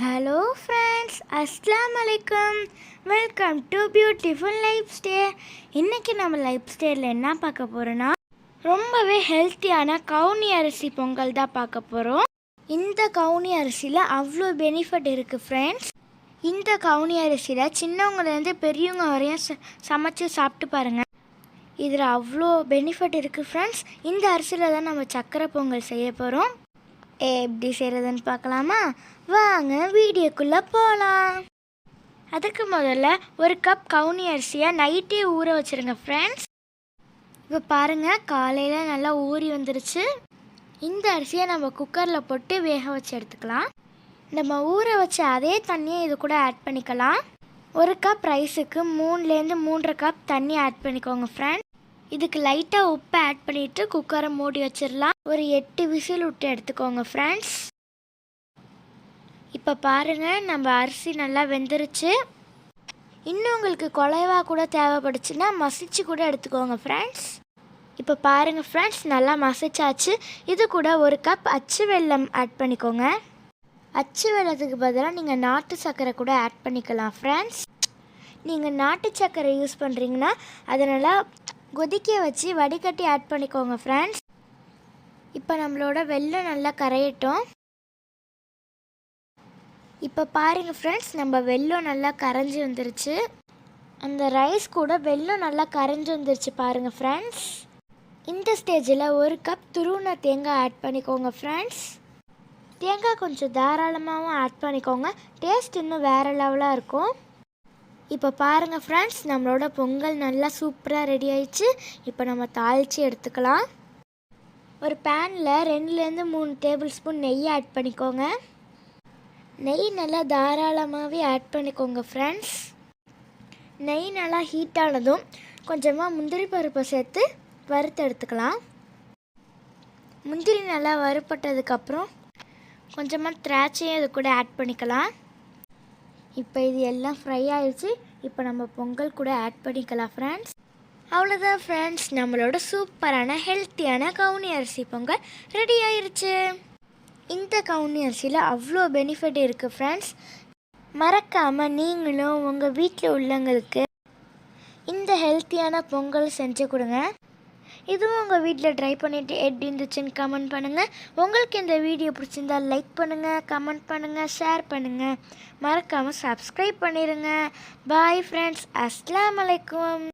Hello friends அஸ்லாம் வலைக்கம் welcome to beautiful life stay இன்றைக்கி நம்ம லைஃப் ஸ்டேயில் என்ன பார்க்க போகிறோன்னா ரொம்பவே ஹெல்த்தியான கவுனி அரிசி பொங்கல் தான் பார்க்க போகிறோம் இந்த கவுனி அரிசியில் அவ்வளோ பெனிஃபிட் இருக்குது ஃப்ரெண்ட்ஸ் இந்த கவுனி அரிசியில் சின்னவங்கலேருந்து பெரியவங்க வரையும் ச சமைச்சு சாப்பிட்டு பாருங்கள் இதில் அவ்வளோ பெனிஃபிட் இருக்குது ஃப்ரெண்ட்ஸ் இந்த அரிசியில் தான் நம்ம சக்கரை பொங்கல் செய்ய போகிறோம் எப்படி செய்கிறதுன்னு பார்க்கலாமா? வாங்க வீடியோக்குள்ளே போகலாம் அதுக்கு முதல்ல ஒரு கப் கவுனி அரிசியை நைட்டே ஊற வச்சுருங்க ஃப்ரெண்ட்ஸ் இப்போ பாருங்கள் காலையில் நல்லா ஊறி வந்துருச்சு. இந்த அரிசியை நம்ம குக்கரில் போட்டு வேக வச்சு எடுத்துக்கலாம். நம்ம ஊற வச்ச அதே தண்ணியை இது கூட ஆட் பண்ணிக்கலாம். ஒரு கப் ரைஸுக்கு மூணுலேருந்து மூன்றரை கப் தண்ணி ஆட் பண்ணிக்கோங்க ஃப்ரெண்ட்ஸ் இதுக்கு லைட்டாக உப்பு ஆட் பண்ணிவிட்டு குக்கரை மூடி வச்சிடலாம். ஒரு எட்டு விசில் விட்டு எடுத்துக்கோங்க ஃப்ரெண்ட்ஸ் இப்போ பாருங்கள் நம்ம அரிசி நல்லா வெந்துருச்சு. இன்னும் உங்களுக்கு குலைவாக கூட தேவைப்படுச்சுன்னா மசிச்சு கூட எடுத்துக்கோங்க ஃப்ரெண்ட்ஸ் இப்போ பாருங்கள் ஃப்ரெண்ட்ஸ் நல்லா மசிச்சாச்சு. இது கூட ஒரு கப் அச்சு வெல்லம் ஆட் பண்ணிக்கோங்க. அச்சு வெல்லத்துக்கு பதிலாக நீங்கள் நாட்டு சர்க்கரை கூட ஆட் பண்ணிக்கலாம் ஃப்ரெண்ட்ஸ் நீங்கள் நாட்டு சர்க்கரை யூஸ் பண்ணுறீங்கன்னா அதனால் கொதிக்க வச்சு வடிகட்டி ஆட் பண்ணிக்கோங்க ஃப்ரெண்ட்ஸ் இப்போ நம்மளோட வெள்ளம் நல்லா கரையட்டும். இப்போ பாருங்கள் ஃப்ரெண்ட்ஸ் நம்ம வெள்ளம் நல்லா கரைஞ்சி வந்துருச்சு. அந்த ரைஸ் கூட வெள்ளம் நல்லா கரைஞ்சி வந்துருச்சு பாருங்கள் ஃப்ரெண்ட்ஸ் இந்த ஸ்டேஜில் ஒரு கப் துருவின தேங்காய் ஆட் பண்ணிக்கோங்க ஃப்ரெண்ட்ஸ் தேங்காய் கொஞ்சம் தாராளமாகவும் ஆட் பண்ணிக்கோங்க. டேஸ்ட் இன்னும் வேறு லெவலாக இருக்கும். இப்போ பாருங்கள் ஃப்ரெண்ட்ஸ் நம்மளோட பொங்கல் நல்லா சூப்பராக ரெடி ஆயிடுச்சு. இப்போ நம்ம தாளித்து எடுத்துக்கலாம். ஒரு பேனில் ரெண்டுலேருந்து மூணு டேபிள் ஸ்பூன் நெய் ஆட் பண்ணிக்கோங்க. நெய் நல்லா தாராளமாகவே ஆட் பண்ணிக்கோங்க ஃப்ரெண்ட்ஸ் நெய் நல்லா ஹீட் ஆனதும் கொஞ்சமாக முந்திரி பருப்பை சேர்த்து வறுத்து எடுத்துக்கலாம். முந்திரி நல்லா வறுப்பட்டதுக்கப்புறம் கொஞ்சமாக திராட்சையும் அது கூட ஆட் பண்ணிக்கலாம். இப்போ இது எல்லாம் ஃப்ரை ஆயிடுச்சு. இப்போ நம்ம பொங்கல் கூட ஆட் பண்ணிக்கலாம் ஃப்ரெண்ட்ஸ் அவ்வளோதான் ஃப்ரெண்ட்ஸ் நம்மளோட சூப்பரான ஹெல்த்தியான கவுனி அரிசி பொங்கல் ரெடி ஆயிருச்சு. இந்த கவுனி அரிசியில் அவ்வளோ பெனிஃபிட் இருக்குது ஃப்ரெண்ட்ஸ் மறக்காமல் நீங்களும் உங்கள் வீட்டில் உள்ளவங்களுக்கு இந்த ஹெல்த்தியான பொங்கல் செஞ்சு கொடுங்க. இதுவும் உங்கள் வீட்டில் ட்ரை பண்ணிவிட்டு எப்படி இருந்துச்சுன்னு கமெண்ட் பண்ணுங்கள் உங்களுக்கு இந்த வீடியோ பிடிச்சிருந்தா லைக் பண்ணுங்கள் கமெண்ட் பண்ணுங்கள் ஷேர் பண்ணுங்கள் மறக்காமல் சப்ஸ்கிரைப் பண்ணிடுங்க பாய் ஃப்ரெண்ட்ஸ் அஸ்லாம் அலைக்கும்